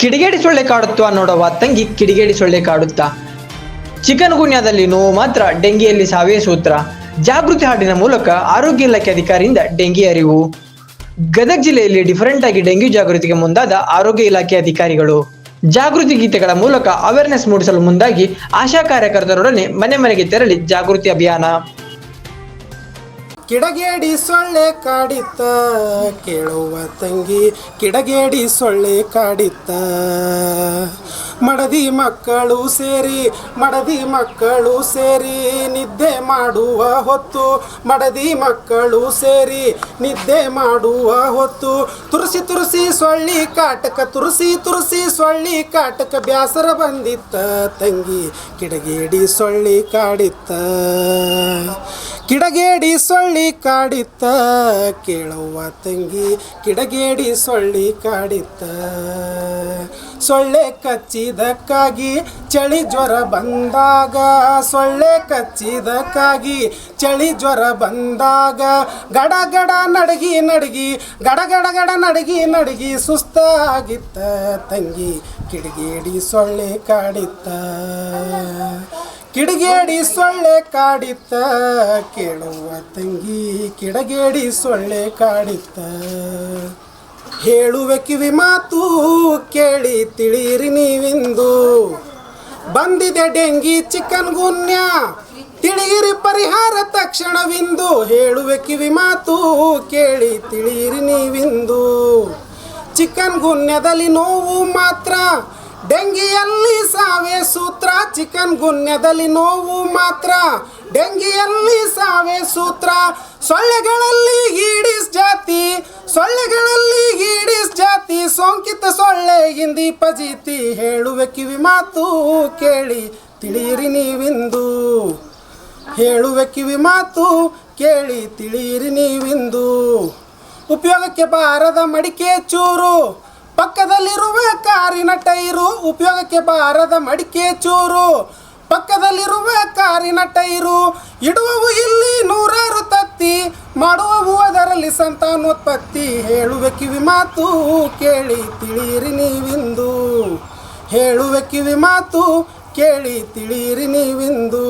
ಕಿಡಿಗೇಡಿ ಸೊಳ್ಳೆ ಕಾಡುತ್ತಾ ನೋಡುವ ತಂಗಿ ಕಿಡಿಗೇಡಿ ಸೊಳ್ಳೆ ಕಾಡುತ್ತಾ. ಚಿಕನ್ ಗುನ್ಯಾದಲ್ಲಿ ನೋವು ಮಾತ್ರ ಡೆಂಗಿಯಲ್ಲಿ ಸಾವೇ ಸೂತ್ರ. ಜಾಗೃತಿ ಹಾಡಿನ ಮೂಲಕ ಆರೋಗ್ಯ ಇಲಾಖೆ ಅಧಿಕಾರಿಯಿಂದ ಡೆಂಗಿ ಅರಿವು. ಗದಗ ಜಿಲ್ಲೆಯಲ್ಲಿ ಡಿಫರೆಂಟ್ ಆಗಿ ಡೆಂಗ್ಯೂ ಜಾಗೃತಿಗೆ ಮುಂದಾದ ಆರೋಗ್ಯ ಇಲಾಖೆ ಅಧಿಕಾರಿಗಳು. ಜಾಗೃತಿ ಗೀತೆಗಳ ಮೂಲಕ ಅವೇರ್ನೆಸ್ ಮೂಡಿಸಲು ಮುಂದಾಗಿ ಆಶಾ ಕಾರ್ಯಕರ್ತರೊಡನೆ ಮನೆ ಮನೆಗೆ ತೆರಳಿ ಜಾಗೃತಿ ಅಭಿಯಾನ. ಕಿಡಗೇಡಿ ಸೊಳ್ಳೆ ಕಾಡಿತ್ತ ಕೇಳುವ ತಂಗಿ, ಕಿಡಗೇಡಿ ಸೊಳ್ಳೆ ಕಾಡಿತ್ತ. ಮಡದಿ ಮಕ್ಕಳು ಸೇರಿ, ಮಡದಿ ಮಕ್ಕಳು ಸೇರಿ ನಿದ್ದೆ ಮಾಡುವ ಹೊತ್ತು, ಮಡದಿ ಮಕ್ಕಳು ಸೇರಿ ನಿದ್ದೆ ಮಾಡುವ ಹೊತ್ತು. ತುರುಸಿ ತುರುಸಿ ಸೊಳ್ಳಿ ಕಾಟಕ, ತುರುಸಿ ತುರುಸಿ ಸೊಳ್ಳಿ ಕಾಟಕ ಬ್ಯಾಸರ ಬಂದಿತ್ತ ತಂಗಿ, ಕಿಡಗೇಡಿ ಸೊಳ್ಳಿ ಕಾಡಿತ್ತ. ಕಿಡಗೇಡಿ ಸೊಳ್ಳಿ ಕಾಡಿತ್ತ ಕೇಳುವ ತಂಗಿ. ಕಿಡಗೇಡಿ ಸೊಳ್ಳಿ ಕಾಡಿತ್ತ ಸೊಳ್ಳೆ ಕಚ್ಚಿದಕ್ಕಾಗಿ ಚಳಿ ಜ್ವರ ಬಂದಾಗ. ಸೊಳ್ಳೆ ಕಚ್ಚಿದಕ್ಕಾಗಿ ಚಳಿ ಜ್ವರ ಬಂದಾಗ. ಗಡ ಗಡ ನಡಗಿ ನಡಗಿ, ಗಡ ಗಡ ನಡಗಿ ನಡಗಿ ಸುಸ್ತಾಗಿತ್ತ ತಂಗಿ. ಕಿಡಗೇಡಿ ಸೊಳ್ಳೆ ಕಾಡಿತ್ತ ಕಿಡಗೇಡಿ ಸೊಳ್ಳೆ ಕಾಡಿತ್ತ, ಕೇಳುವ ತಂಗಿ ಕಿಡಗೇಡಿ ಸೊಳ್ಳೆ ಕಾಡಿತ್ತ. ಹೇಳುವೆ ಕಿವಿ ಮಾತು ಕೇಳಿ ತಿಳಿಯಿರಿ ನೀವಿಂದು. ಬಂದಿದೆ ಡೆಂಗಿ ಚಿಕನ್ ಗುನ್ಯ, ತಿಳಿಯಿರಿ ಪರಿಹಾರ ತಕ್ಷಣವಿಂದು. ಹೇಳುವೆ ಕಿವಿ ಮಾತು ಕೇಳಿ ತಿಳಿಯಿರಿ ನೀವಿಂದು. ಚಿಕನ್ ಗುನ್ಯದಲ್ಲಿ ನೋವು ಮಾತ್ರ ಡೆಂಗಿಯಲ್ಲಿ ಸಾವೆ ಸೂತ್ರ, ಚಿಕನ್ ಗುನ್ಯದಲ್ಲಿ ನೋವು ಮಾತ್ರ. ಡೆಂಗಿಯಲ್ಲಿ ಸಾವೆ ಸೂತ್ರ, ಸೊಳ್ಳೆಗಳಲ್ಲಿ ಈಡಿಸ್ ಜಾತಿ. ಸೊಳ್ಳೆಗಳಲ್ಲಿ ಈಡಿಸ್ ಜಾತಿ, ಸೋಂಕಿತ ಸೊಳ್ಳೆ ಹಿಂದಿ ಪಜೀತಿ. ಹೇಳುವೆ ಕಿವಿ ಮಾತು ಕೇಳಿ, ತಿಳಿಯಿರಿ ನೀವಿಂದು. ಹೇಳುವೆ ಕಿವಿ ಮಾತು ಕೇಳಿ, ತಿಳಿಯಿರಿ ನೀವಿಂದು. ಉಪಯೋಗಕ್ಕೆ ಬಾರದ ಮಡಿಕೆ ಚೂರು ಪಕ್ಕದಲ್ಲಿರುವ ಕಾರಿನ ಟೈರು ಉಪಯೋಗಕ್ಕೆ ಬಾರದ ಮಡಿಕೆ ಚೂರು. ಪಕ್ಕದಲ್ಲಿರುವ ಕಾರಿನ ಟೈರು ಇಡುವವು ಇಲ್ಲಿ ನೂರಾರು ತತ್ತಿ, ಮಾಡುವವು ಅದರಲ್ಲಿ ಸಂತಾನೋತ್ಪತ್ತಿ. ಹೇಳುವ ಕಿವಿ ಮಾತು ಕೇಳಿ ತಿಳಿಯಿರಿ ನೀವಿಂದು. ಹೇಳುವ ಕಿವಿ ಮಾತು ಕೇಳಿ ತಿಳಿಯಿರಿ ನೀವಿಂದು.